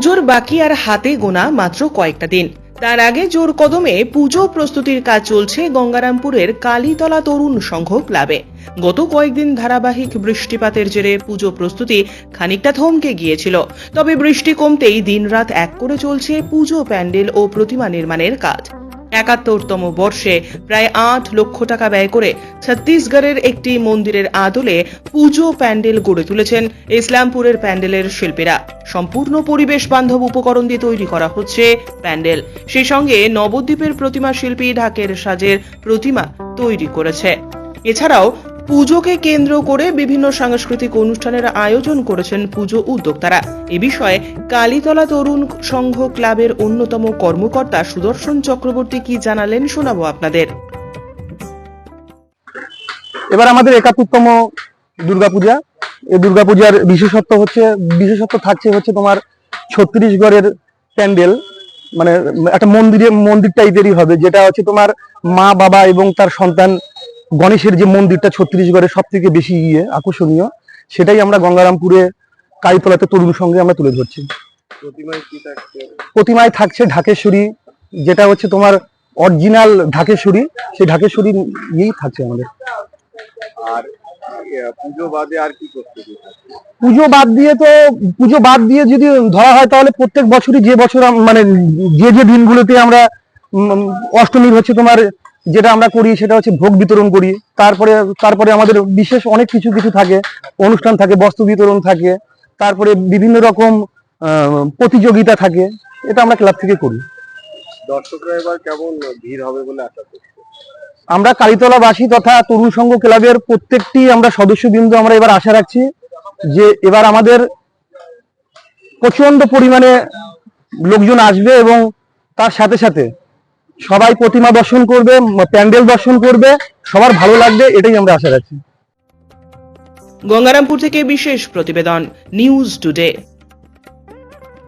পুজোর বাকি আর হাতে গোনা মাত্র কয়েকটা দিন। তার আগে জোর কদমে পুজো প্রস্তুতির কাজ চলছে গঙ্গারামপুরের কালীতলা তরুণ সংঘ ক্লাবে। গত কয়েকদিন ধারাবাহিক বৃষ্টিপাতের জেরে পুজো প্রস্তুতি খানিকটা থমকে গিয়েছিল। তবে বৃষ্টি কমতেই দিনরাত এক করে চলছে পুজো প্যান্ডেল ও প্রতিমা নির্মাণের কাজ। একাত্তরতম বর্ষে প্রায় আট লক্ষ টাকা ব্যয় করে ছত্তিশগড়ের একটি মন্দিরের আদলে পুজো প্যান্ডেল গড়ে তুলেছেন ইসলামপুরের প্যান্ডেলের শিল্পীরা। সম্পূর্ণ পরিবেশ বান্ধব উপকরণ দিয়ে তৈরি করা হচ্ছে প্যান্ডেল। সেই সঙ্গে নবদ্বীপের প্রতিমা শিল্পী ঢাকের সাজের প্রতিমা তৈরি করেছে। এছাড়াও পুজোকে কেন্দ্র করে বিভিন্ন সাংস্কৃতিক অনুষ্ঠানের আয়োজন করেছেন পুজো উদ্যোক্তারা। এ বিষয়ে কালীতলা তরুণ সংঘ ক্লাবের অন্যতম কর্মকর্তা সুদর্শন চক্রবর্তী কি জানালেন শোনাবো আপনাদের। এবার আমাদের একাত্তরতম দুর্গাপূজা। এই দুর্গাপূজার বিশেষত্ব হচ্ছে, বিশেষত্ব থাকছে হচ্ছে তোমার ছত্তিশগড়ের প্যান্ডেল। মানে একটা মন্দিরে মন্দির টাইপেরই হবে, যেটা হচ্ছে তোমার মা, বাবা এবং তার সন্তান গণেশের যে মন্দিরটা ছত্তিশগড়ের সব থেকে বেশি ইয়ে আকর্ষণীয় সেটাই আমরা গঙ্গারামপুরে কালীতলাতে তরুণ সঙ্গে আমরা তুলে ধরছি। প্রতিমায় থাকছে? ঢাকেশ্বরী যেটা হচ্ছে তোমার অরিজিনাল ঢাকেশ্বরী সেই ঢাকেশ্বরী ইয়েই থাকছে আমাদের। আর পুজো বাদে আর কি প্রস্তুতি পুজো বাদ দিয়ে তো পুজো বাদ দিয়ে যদি ধরা হয় তাহলে প্রত্যেক বছরই যে বছর মানে যে যে দিনগুলোতে আমরা অষ্টমীর হচ্ছে তোমার যেটা আমরা করি সেটা হচ্ছে ভোগ বিতরণ করি। তারপরে তারপরে আমাদের বিশেষ অনেক কিছু কিছু থাকে। অনুষ্ঠান থাকে বস্ত্র বিতরণ থাকে। তারপরে বিভিন্ন রকম প্রতিযোগিতা থাকে। এটা আমরা ক্লাব থেকে করি। দর্শকরা এবার কেমন ভিড় হবে বলে আশা আমরা কালীতলাবাসী তথা তরুণ সংঘ ক্লাবের প্রত্যেকটি আমরা সদস্যবৃন্দ আমরা এবার আশা রাখছি যে এবার আমাদের প্রচণ্ড পরিমাণে লোকজন আসবে এবং তার সাথে সাথে সবাই প্রতিমা দর্শন করবে প্যান্ডেল দর্শন করবে, সবার ভালো লাগবে, এটাই আমরা আশা রাখছি। গঙ্গারামপুর থেকে বিশেষ প্রতিবেদন, নিউজ টুডে।